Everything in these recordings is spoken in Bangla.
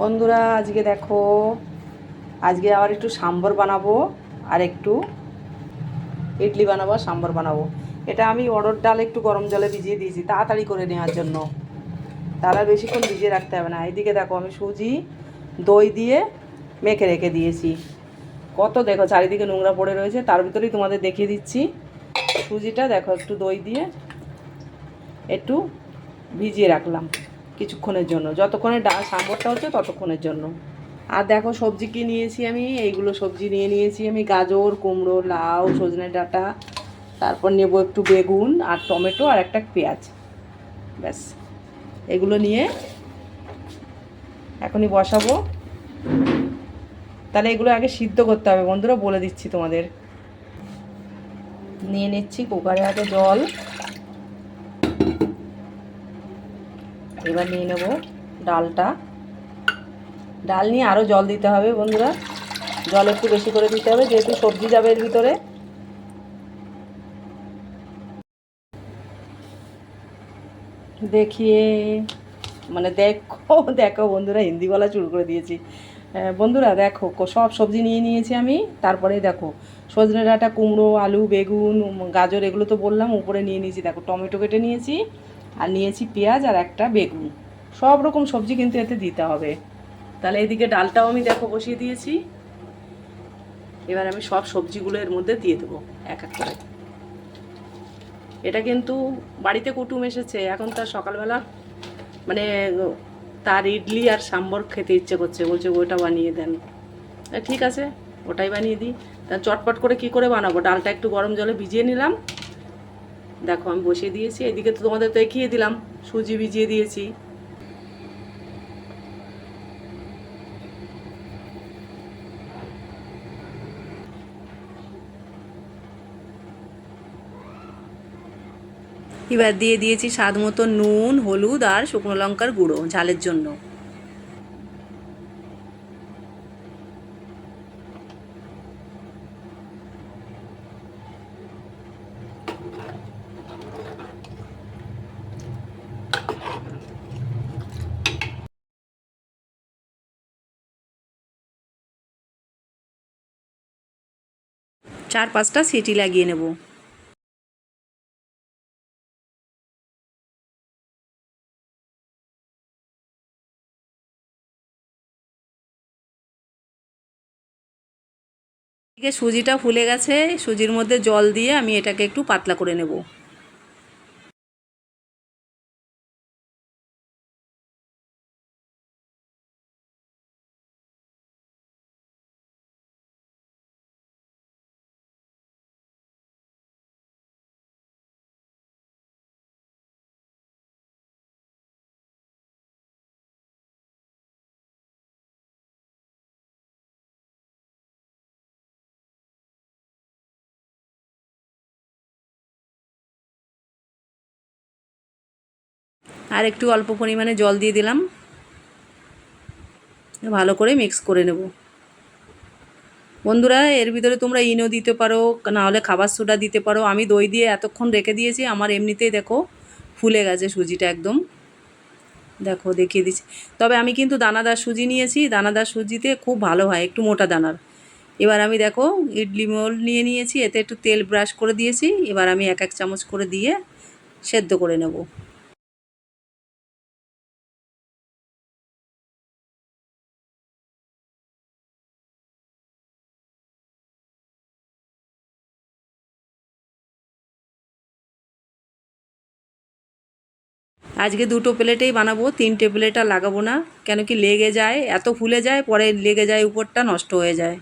বন্ধুরা, আজকে দেখো, আজকে আবার একটু সাম্বর বানাবো আর একটু ইডলি বানাবো, সাম্বর বানাবো। এটা আমি অরড় ডাল একটু গরম জলে ভিজিয়ে দিয়েছি, তাড়াতাড়ি করে নেওয়ার জন্য। তারা বেশিক্ষণ ভিজিয়ে রাখতে হবে না। এদিকে দেখো, আমি সুজি, দই দিয়ে মেখে রেখে দিয়েছি। কত দেখো, চারিদিকে নোংরা পড়ে রয়েছে। তার ভিতরেই তোমাদের দেখিয়ে দিচ্ছি। সুজিটা দেখো, একটু দই দিয়ে একটু ভিজিয়ে রাখলাম। কিছুক্ষণের জন্য। যতক্ষণে ডা সাম্বরটা হচ্ছে ততক্ষণের জন্য। আর দেখো, সবজি কি নিয়েছি আমি? এইগুলো সবজি নিয়ে নিয়েছি আমি। গাজর, কুমড়ো, লাউ, সজনে ডাঁটা। তারপর নেব একটু বেগুন আর টমেটো আর একটা পেঁয়াজ। ব্যাস। এগুলো নিয়ে এখনই বসাবো। তাহলে এগুলো আগে সিদ্ধ করতে হবে বন্ধুরা, বলে দিচ্ছি তোমাদের। নিয়ে নিচ্ছি কুকারে আগে জল। এবার নিয়ে নেব ডালটা। ডাল নিয়ে আরও জল দিতে হবে বন্ধুরা। জল একটু বেশি করে দিতে হবে, যেহেতু সবজি যাবে এর ভিতরে। দেখিয়ে মানে দেখো দেখো বন্ধুরা, হিন্দি বলা শুরু করে দিয়েছি। বন্ধুরা দেখো সব সবজি নিয়ে নিয়েছি আমি। তারপরে দেখো, সজনে ডাঁটা কুমড়ো, আলু, বেগুন, গাজর, এগুলো তো বললাম, উপরে নিয়ে নিয়েছি। দেখো, টমেটো কেটে নিয়েছি। আর নিয়েছি পেঁয়াজ আর একটা বেগুন। সব রকম সবজি কিন্তু এতে দিতে হবে। তাহলে এদিকে ডালটাও আমি দেখো বসিয়ে দিয়েছি। এবার আমি সব সবজিগুলো এর মধ্যে দিয়ে দেবো এক এক করে। এটা কিন্তু বাড়িতে কুটুম এসেছে। এখন তার সকালবেলা মানে তার ইডলি আর সাম্বর খেতে ইচ্ছে করছে। বলছে, ওটা বানিয়ে দেন। ঠিক আছে, ওটাই বানিয়ে দিই। তা চটপট করে কি করে বানাবো? ডালটা একটু গরম জলে ভিজিয়ে নিলাম। দেখো, আমি বসিয়ে দিয়েছি, এদিকে তো তোমাদের দেখিয়ে দিলাম, সুজি ভিজিয়ে দিয়েছি। এবার দিয়ে দিয়েছি স্বাদ মতো নুন, হলুদ আর শুকনো লঙ্কার গুঁড়ো ঝালের জন্য। চার পাঁচটা সিটি লাগিয়ে নেব। সুজিটা ফুলে গেছে, সুজির মধ্যে জল দিয়ে আমি এটাকে একটু পাতলা করে নেব। আর একটু অল্প পরিমাণে জল দিয়ে দিলাম। ভালো করে মিক্স করে নেব। বন্ধুরা, এর ভিতরে তোমরা ইনো দিতে পারো না হলে খাবার সোডা দিতে পারো। আমি দই দিয়ে এতক্ষণ রেখে দিয়েছি, আমার এমনিতেই দেখো ফুলে গেছে সুজিটা একদম। দেখো, দেখিয়ে দিচ্ছি। তবে আমি কিন্তু দানাদার সুজি নিয়েছি, দানাদার সুজিতে খুব ভালো হয়, একটু মোটা দানার। এবার আমি দেখো, ইডলি মোল নিয়ে নিয়েছি, এতে একটু তেল ব্রাশ করে দিয়েছি। এবার আমি এক এক চামচ করে দিয়ে সেদ্ধ করে নেব। আজকে দুটো প্লেটেই বানাবো, তিনটে প্লেট আর লাগাবো না। কেন কি লেগে যায়, এত ফুলে যায়, পরে লেগে যায়, উপরটা নষ্ট হয়ে যায়।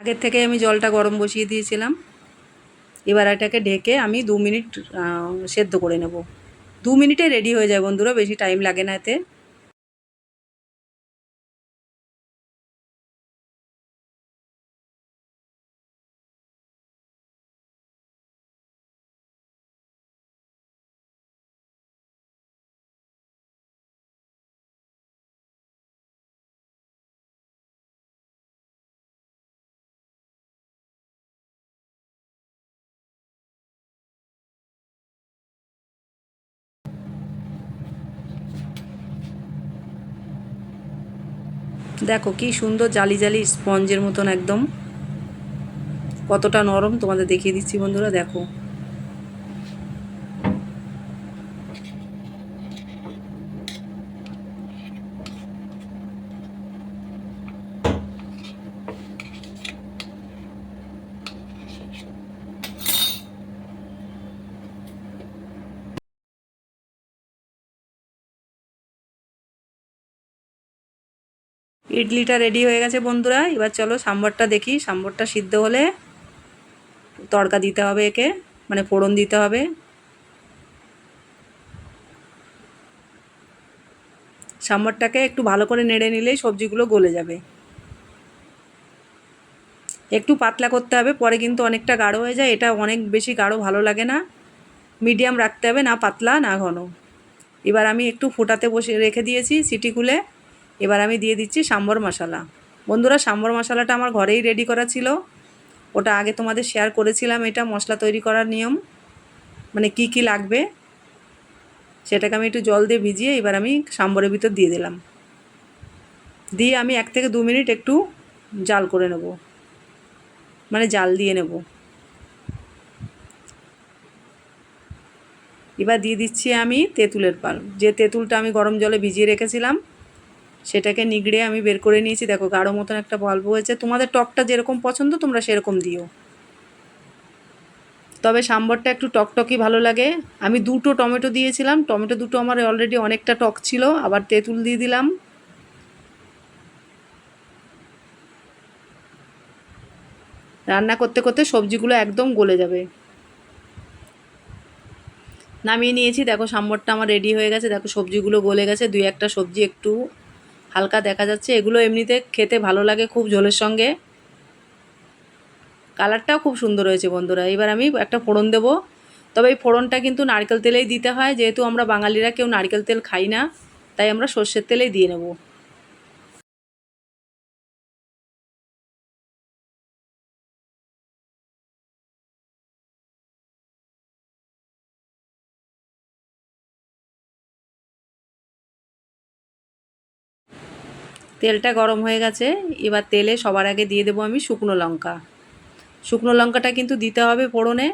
আগের থেকে আমি জলটা গরম বসিয়ে দিয়েছিলাম। এবার এটাকে ঢেকে আমি দু মিনিট সেদ্ধ করে নেব। দু মিনিটে রেডি হয়ে যায় বন্ধুরা, বেশি টাইম লাগে না এতে। দেখো, কি সুন্দর জালি জালি স্পঞ্জের মতন একদম। কতটা নরম তোমাদের দেখিয়ে দিচ্ছি বন্ধুরা, দেখো। ইডলিটা রেডি হয়ে গেছে বন্ধুরা। এবার চলো সাম্বরটা দেখি। সাম্বরটা সিদ্ধ হলে তড়কা দিতে হবে একে মানে ফোড়ন দিতে হবে। সাম্বরটাকে একটু ভালো করে নেড়ে নিলেই সবজিগুলো গলে যাবে। একটু পাতলা করতে হবে, পরে কিন্তু অনেকটা গাঢ় হয়ে যায়। এটা অনেক বেশি গাঢ় ভালো লাগে না। মিডিয়াম রাখতে হবে, না পাতলা, না ঘন। এবার আমি একটু ফোটাতে বসে রেখে দিয়েছি সিটি খুলে এবার আমি দিয়ে দিচ্ছি সাম্বর মশলা। বন্ধুরা, সাম্বর মশলাটা আমার ঘরেই রেডি করা ছিল। ওটা আগে তোমাদের শেয়ার করেছিলাম এটা মশলা তৈরি করার নিয়ম। মানে কি কি লাগবে? সেটাকে আমি একটু জল দিয়ে ভিজিয়ে এবার আমি সাম্বরের ভিতর দিয়ে দিলাম। দিয়ে আমি এক থেকে দু মিনিট একটু জাল করে নেব। মানে জাল দিয়ে নেব। এবার দিয়ে দিচ্ছি আমি তেঁতুলের পাল। যে তেঁতুলটা আমি গরম জলে ভিজিয়ে রেখেছিলাম সেটাকে নিগড়ে আমি বের করে নিয়েছি। দেখো, গাঢ় মতন একটা গল্প হয়েছে। তোমাদের টকটা যেরকম পছন্দ, তোমরা সেরকম দিও। তবে সাম্বরটা একটু টকটকই ভালো লাগে। আমি দুটো টমেটো দিয়েছিলাম। টমেটো দুটো আমার অলরেডি অনেকটা টক ছিল। আবার তেঁতুল দিয়ে দিলাম। রান্না করতে করতে সবজিগুলো একদম গলে যাবে। নামিয়ে নিয়েছি। দেখো, সাম্বরটা আমার রেডি হয়ে গেছে। দেখো, সবজিগুলো গলে গেছে। দুই একটা সবজি একটু হালকা দেখা যাচ্ছে। এগুলো এমনিতে খেতে ভালো লাগে খুব ঝোলের সঙ্গে। কালারটাও খুব সুন্দর হয়েছে বন্ধুরা। এবার আমি একটা ফোড়ন দেব। তবে এই ফোড়নটা কিন্তু নারকেল তেলেই দিতে হয়। যেহেতু আমরা বাঙালিরা কেউ নারকেল তেল খাই না, তাই আমরা সর্ষের তেলেই দিয়ে নেব। তেলটা গরম হয়ে গেছে, এবার তেলে সবার আগে দিয়ে দেবো আমি শুকনো লঙ্কা। শুকনো লঙ্কাটা কিন্তু দিতে হবে ফোড়নে।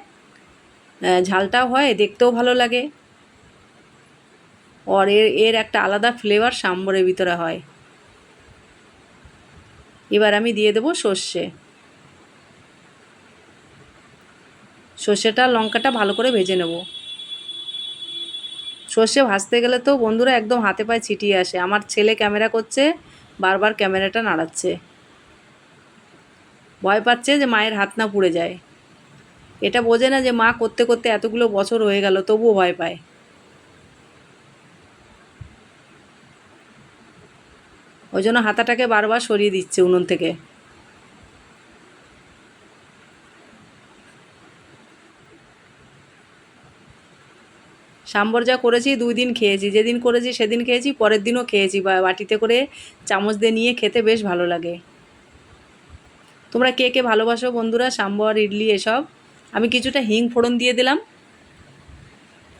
ঝালটাও হয়, দেখতেও ভালো লাগে। আর এর এর একটা আলাদা ফ্লেভার সাম্বরের ভিতরে হয়। এবার আমি দিয়ে দেবো সর্ষে। সর্ষেটা, লঙ্কাটা ভালো করে ভেজে নেব। সর্ষে ভাজতে গেলে তো বন্ধুরা একদম হাতে পায়ে ছিটিয়ে আসে। আমার ছেলে ক্যামেরা করছে বারবার ক্যামেরাটা নাড়াচ্ছে। ভয় পাচ্ছে যে মায়ের হাত না পুড়ে যায়। এটা বোঝে না যে মা করতে করতে এতগুলো বছর হয়ে গেল, তবুও ভয় পায়। ওই জন্য হাতাটাকে বারবার সরিয়ে দিচ্ছে উনুন থেকে। সাম্বর যা করেছি দুই দিন খেয়েছি। যেদিন করেছি সেদিন খেয়েছি, পরের দিনও খেয়েছি। বা বাটিতে করে চামচ দিয়ে নিয়ে খেতে বেশ ভালো লাগে। তোমরা কে কে ভালোবাসো বন্ধুরা? সাম্বর, ইডলি, এসব। আমি কিছুটা হিং ফোড়ন দিয়ে দিলাম।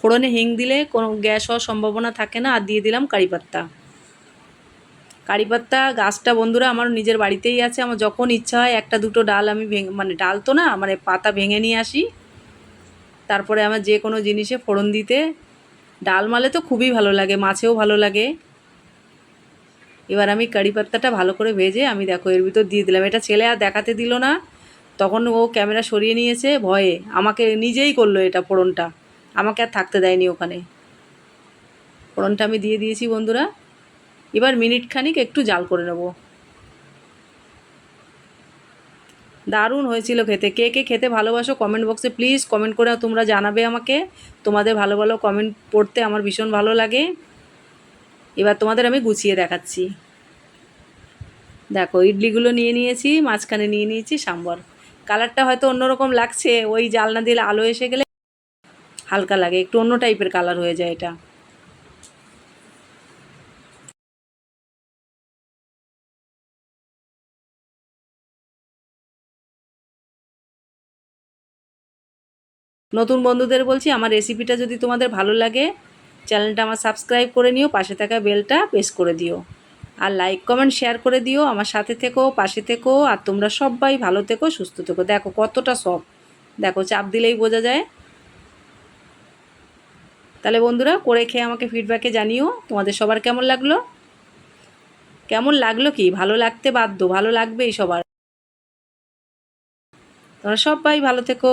ফোড়নে হিং দিলে কোনো গ্যাস হওয়ার সম্ভাবনা থাকে না। আর দিয়ে দিলাম কারি পাত্তা। কারি পাত্তা গাছটা বন্ধুরা আমার নিজের বাড়িতেই আছে। আমার যখন ইচ্ছা হয় একটা দুটো ডাল আমি ভেঙে মানে ডাল তো না মানে পাতা ভেঙে নিয়ে আসি। তারপরে আমার যে কোনো জিনিসে ফোড়ন দিতে। ডাল মালে তো খুবই ভালো লাগে, মাছেও ভালো লাগে। এবার আমি কারি পাত্তাটা ভালো করে ভেজে আমি দেখো এর ভিতর দিয়ে দিলাম। এটা ছেলে আর দেখাতে দিল না। তখন ও ক্যামেরা সরিয়ে নিয়েছে ভয়ে। আমাকে নিজেই করল এটা ফোড়নটা। আমাকে আর থাকতে দেয়নি ওখানে। ফোড়নটা আমি দিয়ে দিয়েছি বন্ধুরা। এবার মিনিট খানিক একটু জাল করে নেব। দারুণ হয়েছিল খেতে। কে কে খেতে ভালোবাসো কমেন্ট বক্সে প্লিজ কমেন্ট করে তোমরা জানাবে আমাকে। তোমাদের ভালো ভালো কমেন্ট পড়তে আমার ভীষণ ভালো লাগে। এবার তোমাদের আমি গুছিয়ে দেখাচ্ছি। দেখো, ইডলিগুলো নিয়ে নিয়েছি, মাঝখানে নিয়ে নিয়েছি সাম্বার। কালারটা হয়তো অন্যরকম লাগছে, ওই জালনা দিলে আলো এসে গেলে হালকা লাগে, একটু অন্য টাইপের কালার হয়ে যায় এটা। নতুন বন্ধুদের বলছি, আমার রেসিপিটা যদি তোমাদের ভালো লাগে চ্যানেলটা আমার সাবস্ক্রাইব করে নিও, পাশে থাকা বেলটা প্রেস করে দিও। আর লাইক কমেন্ট শেয়ার করে দিও, আমার সাথে থেকো, পাশে থেকো, আর তোমরা সবাই ভালো থেকো, সুস্থ থেকো। দেখো কতটা সব দেখো চাপ দিলেই বোঝা যায়। তাহলে বন্ধুরা, করে খেয়ে আমাকে ফিডব্যাকে জানিও, তোমাদের সবার কেমন লাগল? কেমন লাগল কি? ভালো লাগতে বাধ্য, ভালো লাগবেই সবার। তোমরা সবাই ভালো থেকো।